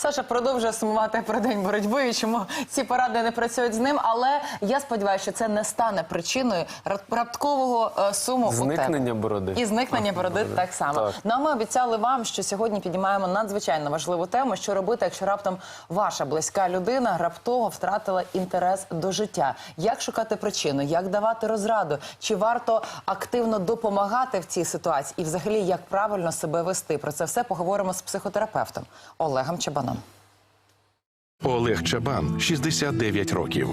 Саша продовжує сумувати про день боротьби, і чому ці поради не працюють з ним. Але я сподіваюся, що це не стане причиною рапткового е, суму у тебе. Зникнення бороди. І зникнення бороди так само. Так. Ну а ми обіцяли вам, що сьогодні піднімаємо надзвичайно важливу тему, що робити, якщо раптом ваша близька людина раптово втратила інтерес до життя. Як шукати причину, як давати розраду, чи варто активно допомагати в цій ситуації, і взагалі як правильно себе вести? Про це все поговоримо з психотерапевтом Олегом Чабаном. Олег Чабан, 69 років,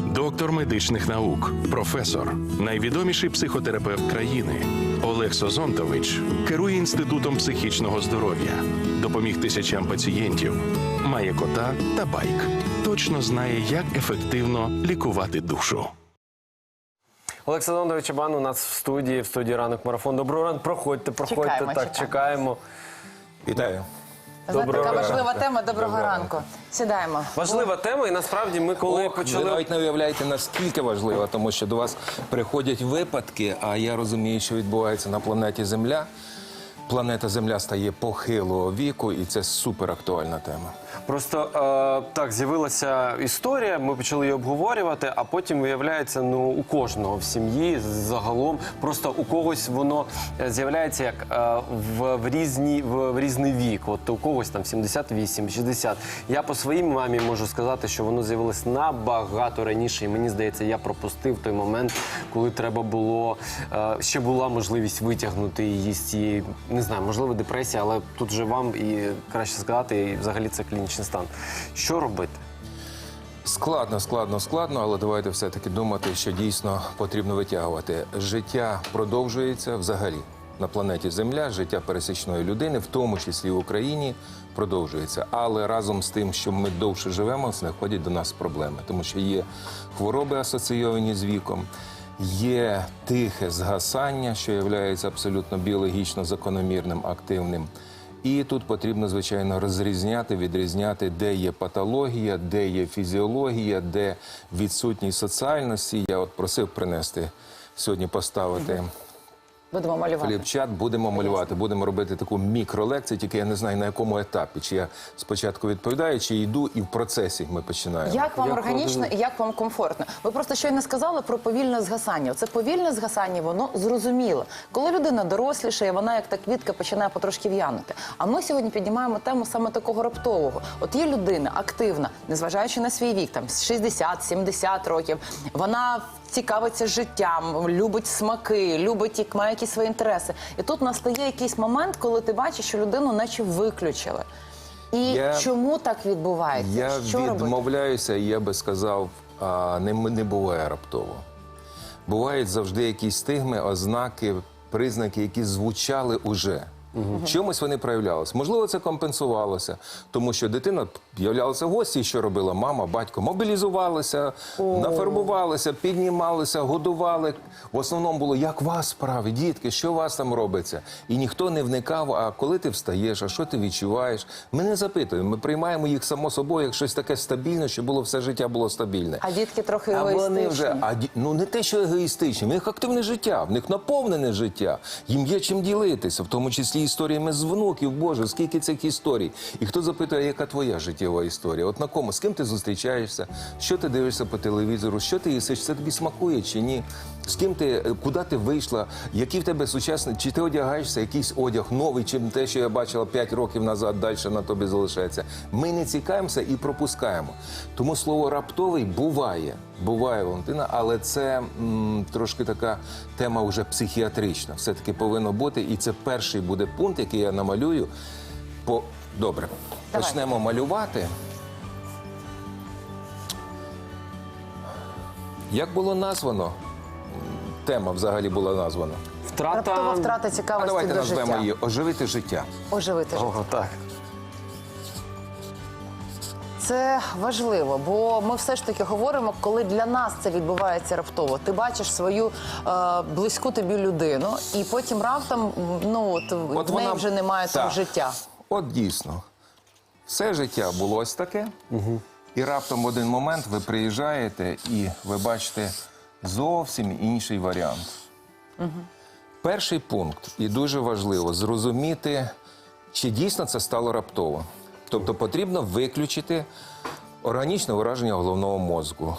доктор медичних наук, професор, найвідоміший психотерапевт країни. Олег Созонтович керує інститутом психічного здоров'я, допоміг тисячам пацієнтів, має кота та байк. Точно знає, як ефективно лікувати душу. Олександр Леонідович Чабан у нас в студії, в студії ранок марафон. Доброго ранку, проходьте, проходьте. Чекаємо, так, чекаємо. чекаємо. Вітаю. Знаєте, Доброго така ранку. важлива тема. Доброго, Доброго ранку. Сідаємо. Важлива тема, і насправді ми коли Ох, почали. Ви навіть не уявляєте, наскільки важлива, тому що до вас приходять випадки, а я розумію, що відбувається на планеті Земля. Планета Земля стає похилого віку, і це супер актуальна тема. Просто е, так з'явилася історія, ми почали її обговорювати, а потім виявляється, ну у кожного в сім'ї загалом, просто у когось воно е, з'являється як е, в, в, різні, в, в різний вік. От у когось там 78, 60. Я по своїй мамі можу сказати, що воно з'явилось набагато раніше, і мені здається, я пропустив той момент, коли треба було е, ще була можливість витягнути її з цієї, не знаю, можливо, депресії, але тут же вам і краще сказати, і взагалі це клінічний стан. Що робити? Складно, складно, складно, але давайте все-таки думати, що дійсно потрібно витягувати. Життя продовжується взагалі на планеті Земля, життя пересічної людини, в тому числі в Україні, продовжується. Але разом з тим, що ми довше живемо, знаходять до нас проблеми, тому що є хвороби асоційовані з віком. Є тихе згасання, що є абсолютно біологічно закономірним, активним. І тут потрібно, звичайно, розрізняти, відрізняти, де є патологія, де є фізіологія, де відсутність соціальності. Я от просив принести сьогодні поставити Будемо малювати. фліпчат, будемо малювати, будемо робити таку мікролекцію, тільки я не знаю на якому етапі. Чи я спочатку відповідаю, чи йду, і в процесі ми починаємо. Як вам Я органічно і як вам комфортно? Ви просто щойно сказали про повільне згасання. Це повільне згасання, воно зрозуміло. Коли людина дорослішає, вона як та квітка починає потрошки в'янути. А ми сьогодні піднімаємо тему саме такого раптового. От є людина активна, незважаючи на свій вік, там 60-70 років. Вона цікавиться життям, любить смаки, любить як має якісь свої інтереси. І тут настає якийсь момент, коли ти бачиш, що людину наче виключили. І Я- чому так відбувається? Я що відмовляюся, і я би сказав, а, не, не буває раптово. Бувають завжди якісь стигми, ознаки, признаки, які звучали уже. В чомусь вони проявлялися. Можливо, це компенсувалося, тому що дитина з'являлася в гості, і що робила мама, батько, мобілізувалися, нафарбувалися, піднімалися, годували. В основному було як вас справи, дітки, що у вас там робиться. І ніхто не вникав, а коли ти встаєш, а що ти відчуваєш. Ми не запитуємо, ми приймаємо їх само собою як щось таке стабільне, що було все життя було стабільне. А дітки трохи А вони вже а ну не те, що егоїстичні, в них активне життя, в них наповнене життя. Їм є чим ділитися, в тому числі історіями з внуків. Боже, скільки цих історій. І хто запитує, яка твоя життєва історія? От на кому з ким ти зустрічаєшся? Що ти дивишся по телевізору? Що ти їсиш? Це тобі смакує чи ні? З ким ти е, куди ти вийшла? Який в тебе сучасний? Чи ти одягаєшся? Якийсь одяг новий, чим те, що я бачила 5 років назад, далі на тобі залишається. Ми не цікаємося і пропускаємо. Тому слово раптовий буває. Буває, Валентина, але це м, трошки така тема вже психіатрична. Все-таки повинно бути. І це перший буде пункт, який я намалюю. По... Добре, Давай. почнемо малювати. Як було названо? Тема взагалі була названа. Втрата. Раптова втрата А цікавості давайте до назвемо життя. її оживити життя. Оживити життя. Ого, так. Це важливо, бо ми все ж таки говоримо, коли для нас це відбувається раптово. Ти бачиш свою е, близьку тобі людину, і потім раптом ну от, в неї вже немає там життя. От дійсно, все життя було ось таке, і раптом в один момент ви приїжджаєте і ви бачите зовсім інший варіант. Перший пункт, і дуже важливо, зрозуміти, чи дійсно це стало раптово. Тобто потрібно виключити органічне ураження головного мозку,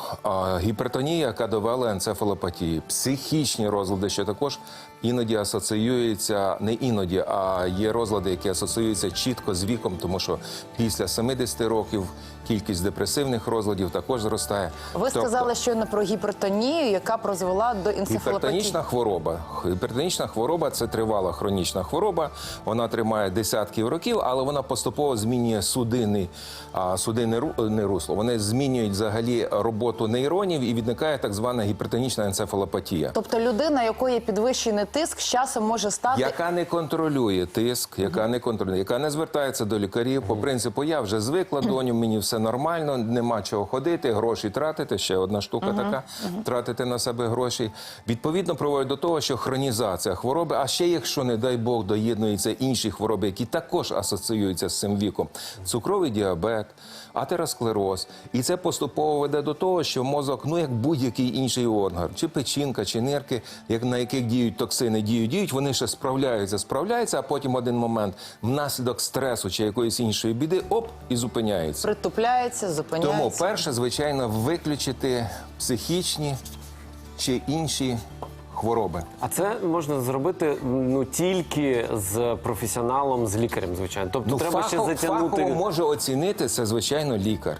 гіпертонія, яка довела енцефалопатії, психічні розлади, що також іноді асоціюються, не іноді, а є розлади, які асоціюються чітко з віком, тому що після 70 років кількість депресивних розладів також зростає. Ви Тобто- сказали щойно про гіпертонію, яка призвела до енцефалопатії. Гіпертонічна хвороба. Гіпертонічна хвороба це тривала хронічна хвороба. Вона тримає десятків років, але вона поступово змінює судини, а, судинне ру- не русло. Вони змінюють взагалі роботу нейронів і відникає так звана гіпертонічна енцефалопатія. Тобто людина, якої підвищений тиск, з часом може стати Яка не контролює тиск, яка не контролює, яка не звертається до лікарів по принципу, я вже звикла доню, мені все нормально, нема чого ходити, гроші тратити. Ще одна штука така тратити на себе гроші. Відповідно, приводить до того, що хронізація хвороби, а ще якщо, не дай Бог, доєднуються інші хвороби, які також асоціюються з цим віком: цукровий діабет, атеросклероз. І це поступово веде до того, що мозок, ну як будь-який інший орган, чи печінка, чи нирки, як на яких діють токсини, діють, діють, вони ще справляються, справляються, а потім один момент внаслідок стресу чи якоїсь іншої біди, оп, і зупиняється. Притупляється, зупиняється. Тому перше, звичайно, виключити психічні чи інші хвороби. А це можна зробити ну тільки з професіоналом, з лікарем, звичайно. Тобто треба ще фахо- затягнути. фахово може оцінити це, звичайно, лікар.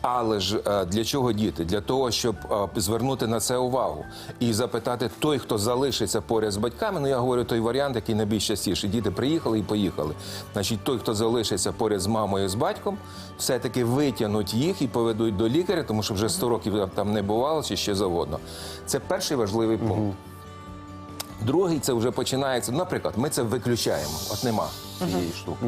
Але ж е, для чого діти? Для того, щоб е, звернути на це увагу і запитати той, хто залишиться поряд з батьками. Ну я говорю той варіант, який найбільш частіше. Діти приїхали і поїхали. Значить, той, хто залишиться поряд з мамою, з батьком, все-таки витягнуть їх і поведуть до лікаря, тому що вже 100 років там не бувало чи ще завгодно. Це перший важливий пункт. Другий це вже починається. Наприклад, ми це виключаємо. От нема цієї штуки.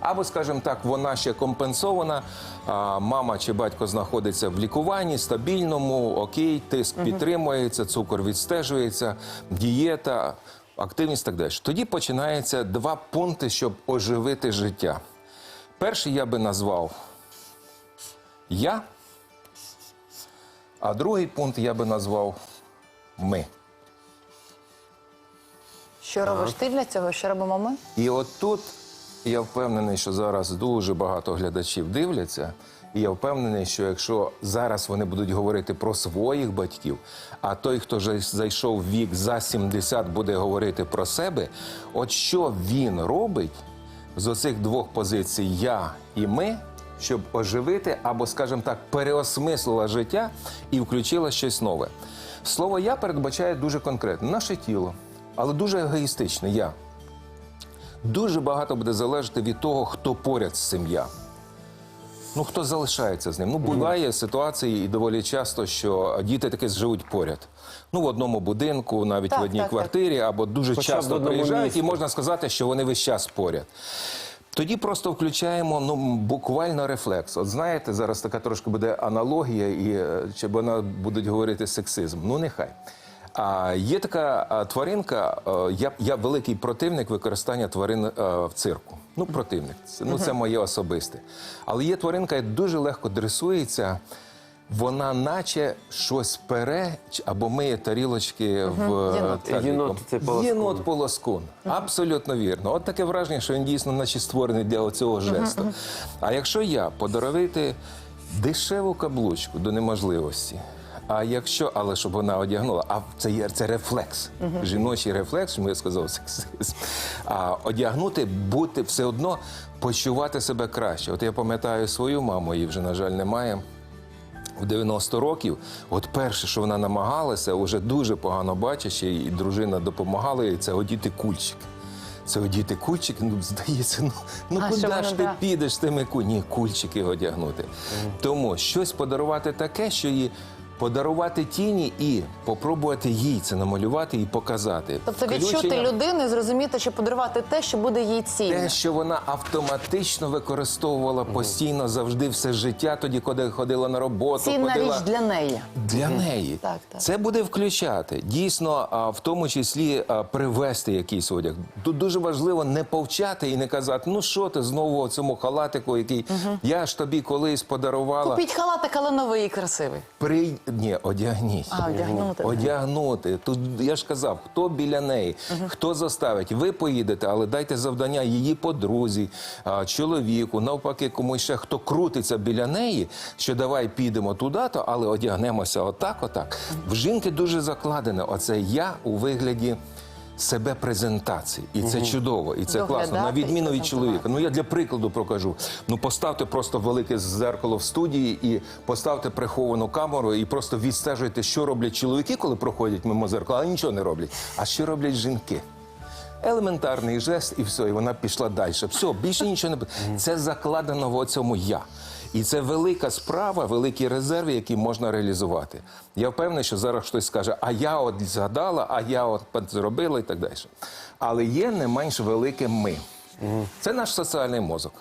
Або, скажімо так, вона ще компенсована. А, мама чи батько знаходиться в лікуванні стабільному, окей, тиск підтримується, цукор відстежується, дієта, активність так далі. Тоді починається два пункти, щоб оживити життя. Перший я би назвав я, а другий пункт я би назвав ми. Що робиш ти для цього? Що робимо ми? І от я впевнений, що зараз дуже багато глядачів дивляться. І я впевнений, що якщо зараз вони будуть говорити про своїх батьків, а той, хто вже зайшов в вік за 70, буде говорити про себе, от що він робить з оцих двох позицій я і ми, щоб оживити або, скажімо так, переосмислила життя і включила щось нове. Слово я передбачає дуже конкретно наше тіло, але дуже егоїстичне я. Дуже багато буде залежати від того, хто поряд з цим я. Ну, хто залишається з ним. Ну, буває ситуації і доволі часто, що діти таки живуть поряд. Ну, в одному будинку, навіть Так, в одній так, так. квартирі, або дуже Хоча часто приїжджають, і можна сказати, що вони весь час поряд. Тоді просто включаємо ну, буквально рефлекс. От знаєте, зараз така трошки буде аналогія, і е, чи вона будуть говорити сексизм. Ну, нехай. А є така а, тваринка. е, Я, я великий противник використання тварин е, в цирку. Ну, противник. Це, ну, це моє особисте. Але є тваринка, яка дуже легко дресується. Вона наче щось пере або миє тарілочки в е, Єнот. Єнот це полоскун. Єнот полоскун. Абсолютно вірно. От таке враження, що він дійсно наче створений для цього жесту. А якщо я подарувати дешеву каблучку до неможливості. А якщо, але щоб вона одягнула, а це є це рефлекс, жіночий рефлекс, чому я сказав сексизм. А одягнути, бути все одно почувати себе краще. От я пам'ятаю свою маму, її вже, на жаль, немає в 90 років, от перше, що вона намагалася, уже дуже погано бачачи, і дружина допомагала їй, це одіти кульчик. Це одіти кульчик, ну здається, ну, ну А, куди ж ти да. підеш з тими ку... Ні, кульчики одягнути. Тому щось подарувати таке, що її Подарувати тіні і попробувати їй це намалювати і показати. Тобто відчути Включення- людину зрозуміти, що подарувати те, що буде їй цінне. те, що вона автоматично використовувала постійно завжди все життя, тоді, коли ходила на роботу, Цінна ходила річ для неї. для неї. Так, так. Це буде включати дійсно, а, в тому числі а, привести якийсь одяг. Тут дуже важливо не повчати і не казати, ну що ти знову цьому халатику, який я ж тобі колись подарувала. Купіть халатик, але новий і красивий. При... Ні, одягніть. А, одягнути. Одягнути. Тут я ж казав, хто біля неї, хто заставить. Ви поїдете, але дайте завдання її подрузі, а, чоловіку, навпаки, комусь ще хто крутиться біля неї, що давай підемо туди-то, але одягнемося отак, отак. В жінки дуже закладене оце я у вигляді. Себе презентації, і це чудово, і це Доглядати класно. На відміну від чоловіка. Ну я для прикладу покажу. Ну поставте просто велике зеркало в студії і поставте приховану камеру, і просто відстежуйте, що роблять чоловіки, коли проходять мимо зеркала, а нічого не роблять. А що роблять жінки? Елементарний жест, і все, і вона пішла далі. Все, більше нічого не це закладено в цьому я. І це велика справа, великі резерви, які можна реалізувати. Я впевнений, що зараз хтось скаже, а я от згадала, а я от зробила і так далі. Але є не менш велике ми. Це наш соціальний мозок.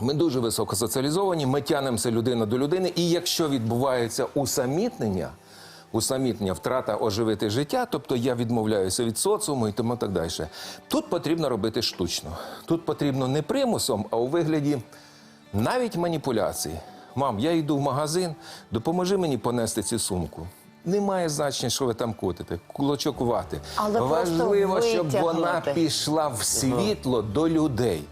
Ми дуже високо соціалізовані, ми тянемося людина до людини, і якщо відбувається усамітнення, усамітнення, втрата оживити життя, тобто я відмовляюся від соціуму і тому так далі. Тут потрібно робити штучно. Тут потрібно не примусом, а у вигляді навіть маніпуляції. Мам, я йду в магазин, допоможи мені понести цю сумку. Немає значення, що ви там котите, кулачок вати. Але Важливо, щоб вона пішла в світло до людей.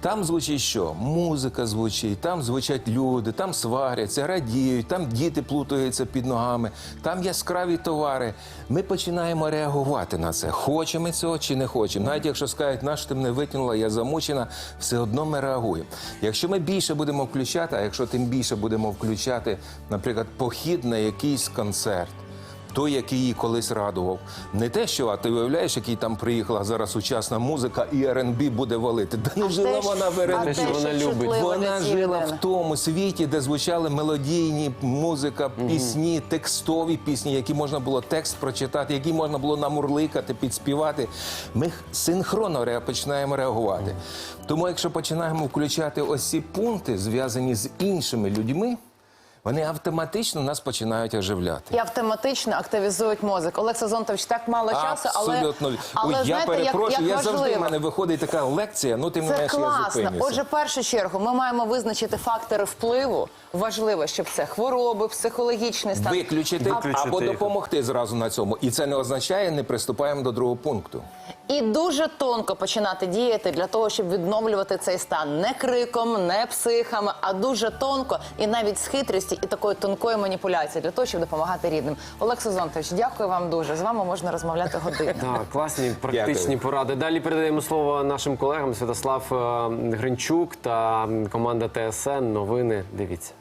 Там звучить що? Музика звучить, там звучать люди, там сваряться, радіють, там діти плутаються під ногами, там яскраві товари. Ми починаємо реагувати на це. Хочемо цього чи не хочемо. Навіть якщо скажуть, наш ти мене витягнула, я замучена, все одно ми реагуємо. Якщо ми більше будемо включати, а якщо тим більше будемо включати, наприклад, похід на якийсь концерт. Той, який її колись радував. Не те, що а ти уявляєш, який там приїхала зараз сучасна музика і R&B буде валити. Да не жила вона в а R&B. те, що вона любить. Вона жила в тому світі, де звучали мелодійні музика, пісні, текстові пісні, які можна було текст прочитати, які можна було намурликати, підспівати. Ми синхронно ре- починаємо реагувати. Тому, якщо починаємо включати ось ці пункти, зв'язані з іншими людьми, вони автоматично нас починають оживляти. І автоматично активізують мозок. Олекса Зонтович, так мало часу, але, Абсолютно. але Ой, я знаєте, як, перепрошую, як я завжди в мене виходить така лекція, ну тим не Це менше я зупинюся. Отже, в першу чергу ми маємо визначити фактори впливу. Важливо, щоб це хвороби, психологічний стан. Виключити, Виключити або їх. допомогти зразу на цьому. І це не означає, не приступаємо до другого пункту. І дуже тонко починати діяти для того, щоб відновлювати цей стан не криком, не психами, а дуже тонко і навіть з хитрості і такої тонкої маніпуляції для того, щоб допомагати рідним. Олег Зонтович, дякую вам дуже. З вами можна розмовляти годину. Так, класні практичні Дякую. поради. Далі передаємо слово нашим колегам Святослав е, Гринчук та команда ТСН. Новини. Дивіться.